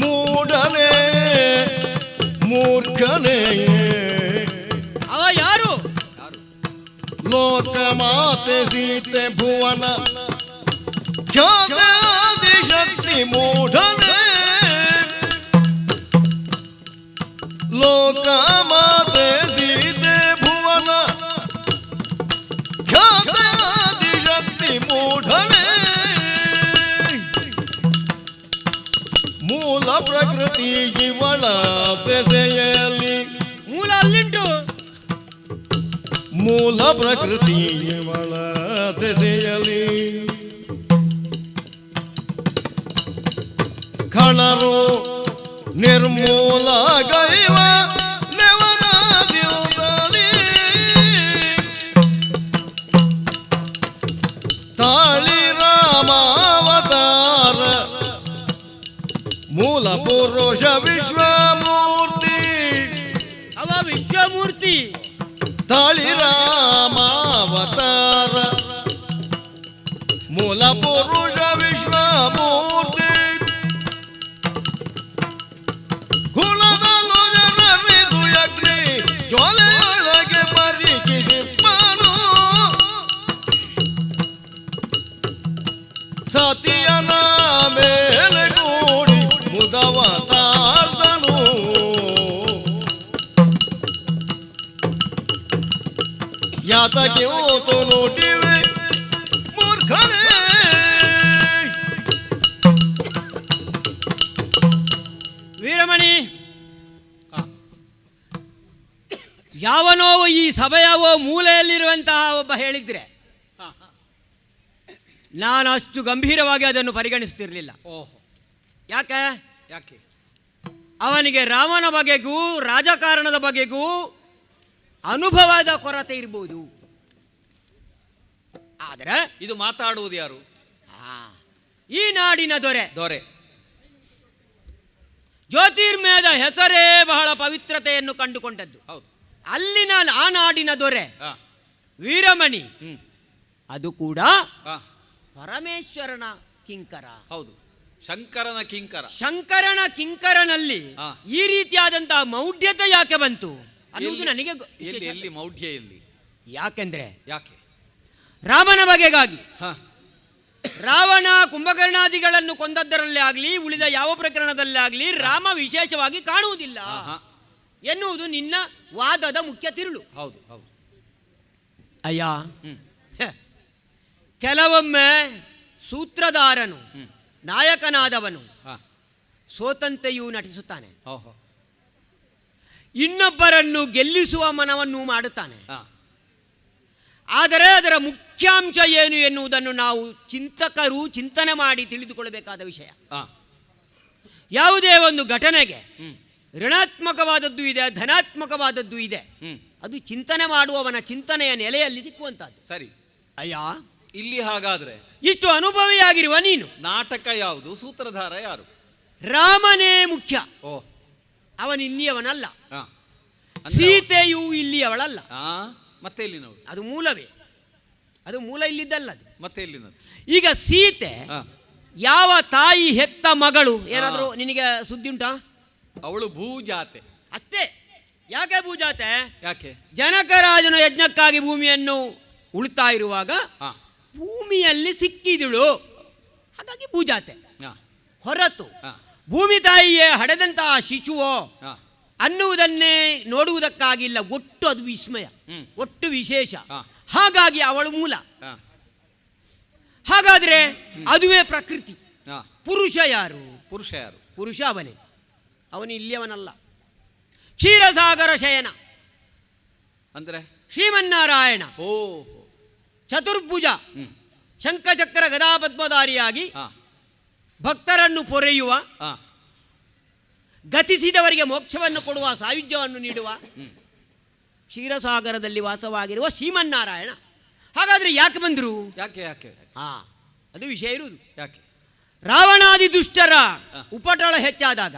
ಮೂಡನೆ ಮೂರ್ಖನೆ ಅವ ಯಾರು ಲೋಕ ಮಾತೆ ಸೀತೆ ಭುವನ ಖ್ಯಾತ ಶಕ್ತಿ ಮೂಢನೆ ಮೂಲ ಪ್ರಕೃತಿ ಇವಳ ದೆಸೆಯಲ್ಲಿ ಖಳರು ನಿರ್ಮೂಲ ಗೈವ ಓತು ಮೂರ್ಖನೇ ವೀರಮಣಿ ಯಾವನೋ ಈ ಸಭೆಯವೋ ಮೂಲೆಯಲ್ಲಿರುವಂತಹ ಒಬ್ಬ ಹೇಳಿದ್ರೆ ನಾನು ಅಷ್ಟು ಗಂಭೀರವಾಗಿ ಅದನ್ನು ಪರಿಗಣಿಸುತ್ತಿರಲಿಲ್ಲ. ಓಹೋ. ಯಾಕೆ? ಯಾಕೆ? ಅವನಿಗೆ ರಾಮನ ಬಗೆಗೂ ರಾಜಕಾರಣದ ಬಗೆಗೂ ಅನುಭವದ ಕೊರತೆ ಇರ್ಬೋದು. ಆದರೆ ಇದು ಮಾತಾಡುವುದು ಯಾರು? ಈ ನಾಡಿನ ದೊರೆ. ದೊರೆ. ಜ್ಯೋತಿರ್ಮಯದ ಹೆಸರೇ ಬಹಳ ಪವಿತ್ರತೆಯನ್ನು ಕಂಡುಕೊಂಡದ್ದು. ಹೌದು. ಅಲ್ಲಿನ ಆ ನಾಡಿನ ದೊರೆ ವೀರಮಣಿ. ಅದು ಕೂಡ ಪರಮೇಶ್ವರನ ಕಿಂಕರ. ಹೌದು. ಶಂಕರನ ಕಿಂಕರ. ಶಂಕರನ ಕಿಂಕರನಲ್ಲಿ. ಈ ರೀತಿಯಾದಂತಹ ಮೌಢ್ಯತೆ ಯಾಕೆ ಬಂತು ಅನ್ನೋದು ನನಗೆ. ಎಲ್ಲಿ ಮೌಢ್ಯ ಇಲ್ಲಿ ಯಾಕೆಂದ್ರೆ ಯಾಕೆ? ರಾಮನ ಬಗೆಗಾಗಿ. ಹಾ. ರಾವಣ ಕುಂಭಕರ್ಣಾದಿಗಳನ್ನು ಕೊಂದದ್ದರಲ್ಲೇ ಆಗಲಿ ಉಳಿದ ಯಾವ ಪ್ರಕರಣದಲ್ಲೇ ಆಗಲಿ ರಾಮ ವಿಶೇಷವಾಗಿ ಕಾಣುವುದಿಲ್ಲ. ಎನ್ನುವುದು ನಿನ್ನ ವಾದದ ಮುಖ್ಯ ತಿರುಳು. ಹೌದು ಹೌದು. ಅಯ್ಯ. ಕೆಲವೊಮ್ಮೆ ಸೂತ್ರಧಾರನು ನಾಯಕನಾದವನು ಸೋತಂತೆಯೂ ನಟಿಸುತ್ತಾನೆ. ಓಹೋ ಇನ್ನೊಬ್ಬರನ್ನು ಗೆಲ್ಲಿಸುವ ಮನವನ್ನು ಮಾಡುತ್ತಾನೆ. ಆದರೆ ಅದರ ಮುಖ್ಯಾಂಶ ಏನು ಎನ್ನುವುದನ್ನು ನಾವು ಚಿಂತಕರು ಚಿಂತನೆ ಮಾಡಿ ತಿಳಿದುಕೊಳ್ಳಬೇಕಾದ ವಿಷಯ. ಯಾವುದೇ ಒಂದು ಘಟನೆಗೆ ಋಣಾತ್ಮಕವಾದದ್ದು ಇದೆ ಧನಾತ್ಮಕವಾದದ್ದು ಇದೆ. ಅದು ಚಿಂತನೆ ಮಾಡುವವನ ಚಿಂತನೆಯ ನೆಲೆಯಲ್ಲಿ ಸಿಕ್ಕುವಂತಹದ್ದು ಸರಿ. ಅಯ್ಯ. ಇಲ್ಲಿ ಹಾಗಾದ್ರೆ ಇಷ್ಟು ಅನುಭವಿಯಾಗಿರುವ ನೀನು. ನಾಟಕ ಯಾವುದು? ಸೂತ್ರಧಾರ ಯಾರು? ರಾಮನೇ ಮುಖ್ಯ. ಓ. ಅವನು ಇಲ್ಲಿಯವನಲ್ಲ. ಸೀತೆಯು ಇಲ್ಲಿ ಇಲ್ಲಿಯವಳಲ್ಲ ಮತ್ತೆ ಮತ್ತೆ ನೋಡಿ? ಅದು ಮೂಲವೇ. ಅದು ಮೂಲ ಇಲ್ಲಿದ್ದಲ್ಲ ಅದು. ಮತ್ತೆ ಇಲ್ಲಿ ಈಗ ಸೀತೆ ಯಾವ ತಾಯಿ ಹೆತ್ತ ಮಗಳು ಏನಾದರೂ ನಿನಗೆ ಸುದ್ದಿ ಉಂಟಾ? ಅವಳು ಭೂಜಾತೆ. ಅಷ್ಟೇ. ಯಾಕೆ ಭೂಜಾತೆ? ಯಾಕೆ? ಜನಕರಾಜನ ಯಜ್ಞಕ್ಕಾಗಿ ಭೂಮಿಯನ್ನು ಉಳಿತಾ ಇರುವಾಗ ಭೂಮಿಯಲ್ಲಿ ಸಿಕ್ಕಿದಳು. ಹಾಗಾಗಿ ಭೂಜಾತೆ. ಹೊರತು ಭೂಮಿ ತಾಯಿಯೇ ಹಡೆದಂತಹ ಶಿಶುವೋ ಅನ್ನುವುದನ್ನೇ ನೋಡುವುದಕ್ಕಾಗಿಲ್ಲ ಒಟ್ಟು ಅದು ವಿಸ್ಮಯ. ಒಟ್ಟು ವಿಶೇಷ. ಹಾಗಾಗಿ ಅವಳು ಮೂಲ. ಹಾಗಾದ್ರೆ ಅದುವೇ ಪ್ರಕೃತಿ. ಪುರುಷ ಯಾರು? ಪುರುಷ ಯಾರು? ಪುರುಷ ಅವನೇ. ಅವನು ಇಲ್ಲಿಯವನಲ್ಲ. ಕ್ಷೀರಸಾಗರ ಶಯನ. ಅಂದ್ರೆ? ಶ್ರೀಮನ್ನಾರಾಯಣ. ಓ ಚತುರ್ಭುಜ. ಶಂಖಚಕ್ರ ಗದಾಪದ್ಮಧಾರಿಯಾಗಿ ಭಕ್ತರನ್ನು ಪೊರೆಯುವ ಗತಿಸಿದವರಿಗೆ ಮೋಕ್ಷವನ್ನು ಕೊಡುವ ಸಾಯುಜ್ಯವನ್ನು ನೀಡುವ ಕ್ಷೀರಸಾಗರದಲ್ಲಿ ವಾಸವಾಗಿರುವ ಶ್ರೀಮನ್ನಾರಾಯಣ. ಹಾಗಾದ್ರೆ ಯಾಕೆ ಬಂದರು? ಯಾಕೆ ಯಾಕೆ? ಹಾ ಅದು ವಿಷಯ ಇರುವುದು. ಯಾಕೆ? ರಾವಣಾದಿ ದುಷ್ಟರ ಉಪಟಳ ಹೆಚ್ಚಾದಾಗ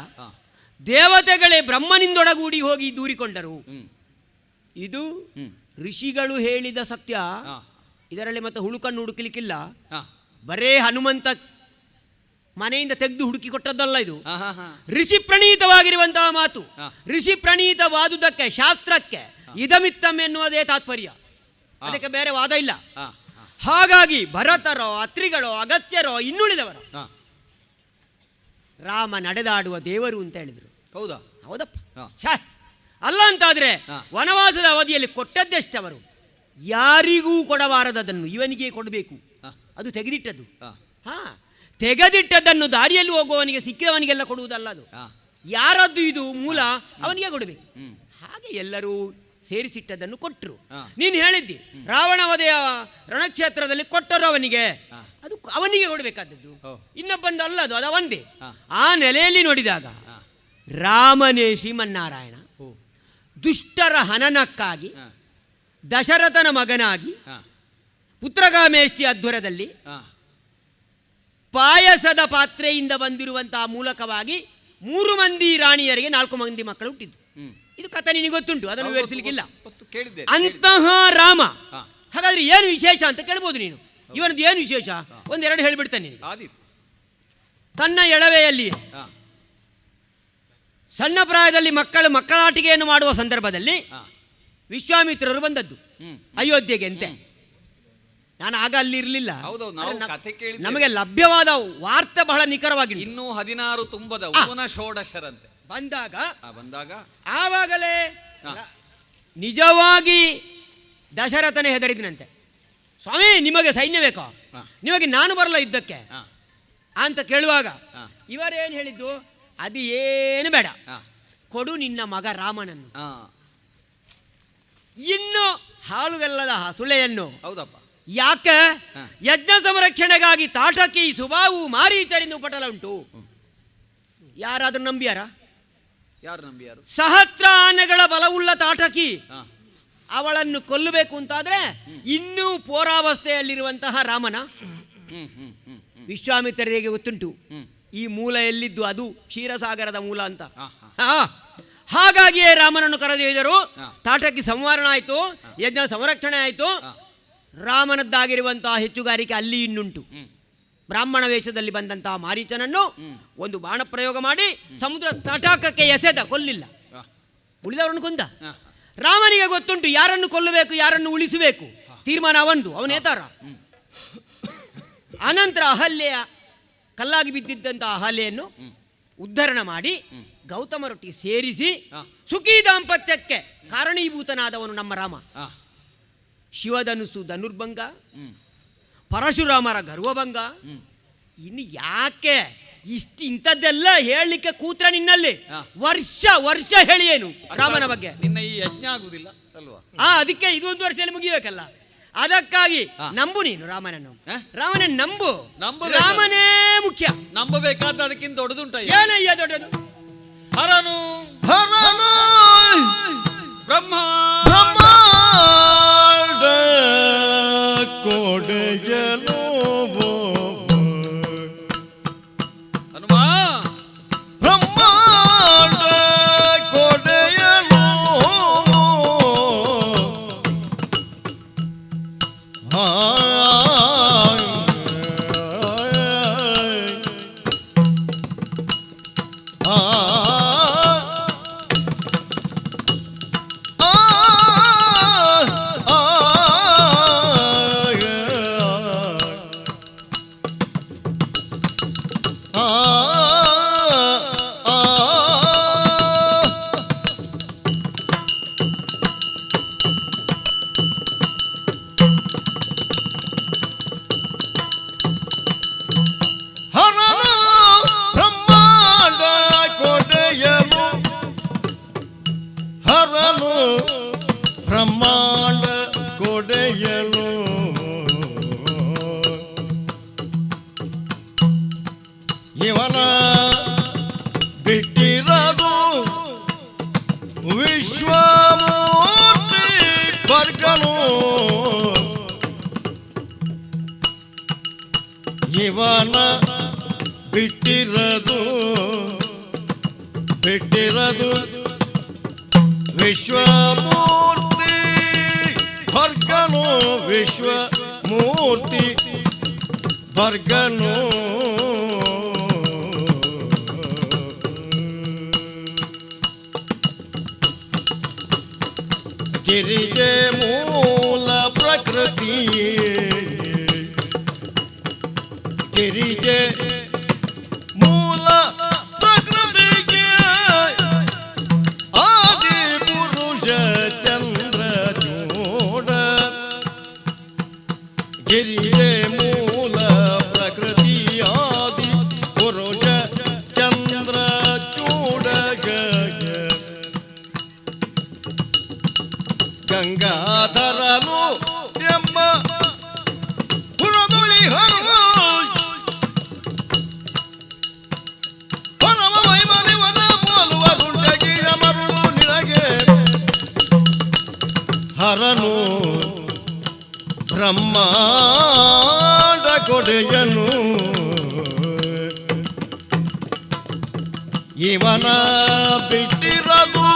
ದೇವತೆಗಳೇ ಬ್ರಹ್ಮನಿಂದೊಡಗೂಡಿ ಹೋಗಿ ದೂರಿಕೊಂಡರು. ಇದು ಋಷಿಗಳು ಹೇಳಿದ ಸತ್ಯ. ಇದರಲ್ಲಿ ಮತ್ತೆ ಹುಳುಕನ್ನು ಹುಡುಕಲಿಕ್ಕಿಲ್ಲ. ಬರೇ ಹನುಮಂತ ಮನೆಯಿಂದ ತೆಗೆದು ಹುಡುಕಿ ಕೊಟ್ಟದ್ದಲ್ಲ ಇದು. ಋಷಿ ಪ್ರಣೀತವಾಗಿರುವಂತಹ ಮಾತು. ಋಷಿ ಪ್ರಣೀತವಾದುದಕ್ಕೆ ಶಾಸ್ತ್ರಕ್ಕೆ ಇದಮಿತ್ತಂ ಎನ್ನುವುದೇ ತಾತ್ಪರ್ಯ. ಅದಕ್ಕೆ ಬೇರೆ ವಾದ ಇಲ್ಲ. ಹಾಗಾಗಿ ಭರತರೋ ಅತ್ರಿಗಳೋ ಅಗತ್ಯರೋ ಇನ್ನುಳಿದವರು. ರಾಮ ನಡೆದಾಡುವ ದೇವರು ಅಂತ ಹೇಳಿದರು. ಹೌದಾ? ಹೌದಪ್ಪ. ಅಲ್ಲ ಅಂತಾದ್ರೆ. ವನವಾಸದ ಅವಧಿಯಲ್ಲಿ ಕೊಟ್ಟದ್ದೆಷ್ಟವರು? ಯಾರಿಗೂ ಕೊಡಬಾರದದನ್ನು ಇವನಿಗೆ ಕೊಡಬೇಕು. ಅದು ತೆಗೆದಿಟ್ಟದ್ದು. ಹಾ. ತೆಗೆದಿಟ್ಟದ್ದನ್ನು ದಾರಿಯಲ್ಲಿ ಹೋಗುವವನಿಗೆ ಸಿಕ್ಕಿದವನಿಗೆಲ್ಲ ಕೊಡುವುದಲ್ಲ ಅದು. ಯಾರದ್ದು ಇದು? ಮೂಲ ಅವನಿಗೆ ಕೊಡಬೇಕು. ಹಾಗೆ ಎಲ್ಲರೂ ಸೇರಿಸಿಟ್ಟದನ್ನು ಕೊಟ್ಟರು. ನೀನು ಹೇಳಿದ್ದಿ ರಾವಣವಧೆಯ ರಣಕ್ಷೇತ್ರದಲ್ಲಿ ಕೊಟ್ಟರು ಅವನಿಗೆ. ಅದು ಅವನಿಗೆ ಕೊಡಬೇಕಾದದ್ದು. ಇನ್ನೊಬ್ಬಂದು ಅಲ್ಲ ಅದು ಅದು ಒಂದೇ ಆ ನೆಲೆಯಲ್ಲಿ ನೋಡಿದಾಗ ರಾಮನೇ ಶ್ರೀಮನ್ನಾರಾಯಣ ದುಷ್ಟರ ಹನನಕ್ಕಾಗಿ ದಶರಥನ ಮಗನಾಗಿ ಪುತ್ರಗಾಮೇಷ್ಠಿ ಅಧ್ವರದಲ್ಲಿ ಪಾಯಸದ ಪಾತ್ರೆಯಿಂದ ಬಂದಿರುವಂತಹ ಮೂಲಕವಾಗಿ ಮೂರು ಮಂದಿ ರಾಣಿಯರಿಗೆ ನಾಲ್ಕು ಮಂದಿ ಮಕ್ಕಳು ಹುಟ್ಟಿದ್ದು. ಇದು ಕಥೆ ನಿನಗೆ ಗೊತ್ತುಂಟು ಅದನ್ನು ವಿವರಿಸಲಿಕ್ಕಿಲ್ಲ. ಕೇಳಿದ್ದೆ ಅಂತಹ ರಾಮ ಹಾಗಾದ್ರೆ ಏನು ವಿಶೇಷ ಅಂತ ಕೇಳ್ಬೋದು ನೀನು? ಇವನದ್ದು ಏನು ವಿಶೇಷ? ಒಂದೆರಡು ಹೇಳಿಬಿಡ್ತೇನೆ ಆದೀತು. ತನ್ನ ಎಳವೆಯಲ್ಲಿ ಸಣ್ಣ ಪ್ರಾಯದಲ್ಲಿ ಮಕ್ಕಳು ಮಕ್ಕಳಾಟಿಕೆಯನ್ನು ಮಾಡುವ ಸಂದರ್ಭದಲ್ಲಿ ವಿಶ್ವಾಮಿತ್ರರು ಬಂದದ್ದು ಅಯೋಧ್ಯೆಗೆ ಅಂತೆ. ನಾನು ಆಗ ಅಲ್ಲಿ ಇರಲಿಲ್ಲ. ನಮಗೆ ಲಭ್ಯವಾದ ವಾರ್ತೆ ಬಹಳ ನಿಖರವಾಗಿ ಇನ್ನೂ ಹದಿನಾರು ತುಂಬದ ಷೋಡಶರಂತೆ. ಬಂದಾಗ ಬಂದಾಗ? ಆವಾಗಲೇ ನಿಜವಾಗಿ ದಶರಥನೇ ಹೆದರಿದನಂತೆ. ಸ್ವಾಮಿ ನಿಮಗೆ ಸೈನ್ಯ ಬೇಕೋ? ನಿಮಗೆ ನಾನು ಬರಲ್ಲ ಯುದ್ಧಕ್ಕೆ? ಅಂತ ಕೇಳುವಾಗ. ಇವರೇನು ಹೇಳಿದ್ದು? ಅದು ಏನು ಬೇಡ. ಕೊಡು ನಿನ್ನ ಮಗ ರಾಮನನ್ನು. ಇನ್ನು ಹಾಲುಗಲ್ಲದ ಹಸುಳೆಯನ್ನು ಹೌದಪ್ಪ. ಯಾಕೆ? ಯಜ್ಞ ಸಂರಕ್ಷಣೆಗಾಗಿ ತಾಟಕಿ ಸುಬಾವು ಮಾರೀಚರಿಂದ ಉಪಟಲ ಉಂಟು. ಯಾರಾದರೂ ನಂಬಿಯಾರ? ಯಾರು ಸಹಸ್ರ ಆನೆಗಳ ಬಲವುಳ್ಳ ತಾಟಕಿ ಅವಳನ್ನು ಕೊಲ್ಲಬೇಕು ಅಂತಾದ್ರೆ ಇನ್ನೂ ಪೋರಾವಸ್ಥೆಯಲ್ಲಿರುವಂತಹ ರಾಮನ ವಿಶ್ವಾಮಿತ್ರರಿಗೆ ಗೊತ್ತುಂಟು? ಈ ಮೂಲ ಎಲ್ಲಿದ್ದು ಅದು ಕ್ಷೀರಸಾಗರದ ಮೂಲ ಅಂತ. ಹಾಗಾಗಿಯೇ ರಾಮನನ್ನು ಕರೆದೊಯ್ದರು. ತಾಟಕ್ಕೆ ಸಂವರಣ ಆಯಿತು ಯಜ್ಞ ಸಂರಕ್ಷಣೆ ಆಯಿತು. ರಾಮನದ್ದಾಗಿರುವಂತಹ ಹೆಚ್ಚುಗಾರಿಕೆ ಅಲ್ಲಿ ಇನ್ನುಂಟು. ಬ್ರಾಹ್ಮಣ ವೇಷದಲ್ಲಿ ಬಂದಂತಹ ಮಾರೀಚನನ್ನು ಒಂದು ಬಾಣ ಪ್ರಯೋಗ ಮಾಡಿ ಸಮುದ್ರ ತಟಾಕಕ್ಕೆ ಎಸೆದ ಕೊಲ್ಲಿಲ್ಲ. ಉಳಿದವರನ್ನು ಕೊಂದ. ರಾಮನಿಗೆ ಗೊತ್ತುಂಟು ಯಾರನ್ನು ಕೊಲ್ಲಬೇಕು ಯಾರನ್ನು ಉಳಿಸಬೇಕು. ತೀರ್ಮಾನ ಅವಂದು ಅವನೇತಾರ ಅನಂತರ ಅಹಲ್ಯ ಕಲ್ಲಾಗಿ ಬಿದ್ದಿದ್ದಂತಹ ಅಹಲ್ಯನ್ನು ಉದ್ಧರಣ ಮಾಡಿ. ಗೌತಮರೊಟ್ಟಿಗೆ ಸೇರಿಸಿ. ಸುಖಿ ದಾಂಪತ್ಯಕ್ಕೆ ಕಾರಣೀಭೂತನಾದವನು ನಮ್ಮ ರಾಮ. ಶಿವಧನುಸು ಧನುರ್ಭಂಗ. ಪರಶುರಾಮರ ಗರ್ವಭಂಗ. ಇನ್ನು ಯಾಕೆ ಇಷ್ಟು ಇಂಥದ್ದೆಲ್ಲ ಹೇಳಲಿಕ್ಕೆ ಕೂತ್ರ ನಿನ್ನಲ್ಲಿ? ವರ್ಷ ವರ್ಷ ಹೇಳಿ ಏನು ರಾಮನ ಬಗ್ಗೆ? ನಿನ್ನ ಈ ಯಜ್ಞ ಆಗುದಿಲ್ಲ. ಅಲ್ವಾ? ಆ ಅದಕ್ಕೆ ಇದು ಒಂದು ವರ್ಷದಲ್ಲಿ ಮುಗಿಬೇಕಲ್ಲ? ಅದಕ್ಕಾಗಿ ನಂಬು ನೀನು ರಾಮನನ್ನು. ರಾಮನ ರಾಮನನ್ನು ನಂಬು ನಂಬಬೇಕು. ರಾಮನೇ ಮುಖ್ಯ. ನಂಬಬೇಕಾದ ಅದಕ್ಕಿಂತ ದೊಡ್ಡದುಂಟ ಏನಯ್ಯ ದೊಡ್ಡದು? ಹರನು. ಹರನು. ಬ್ರಹ್ಮ. ಬ್ರಹ್ಮಾಂಡ મૂર્તિ ભરગનું. ગિરિજે મૂલ પ્રકૃતિ ગિરિજે ಹರನು ಬ್ರಹ್ಮಾಂಡ ಕೊಡೆಯನು ಇವನ ಬಿಟ್ಟಿರದು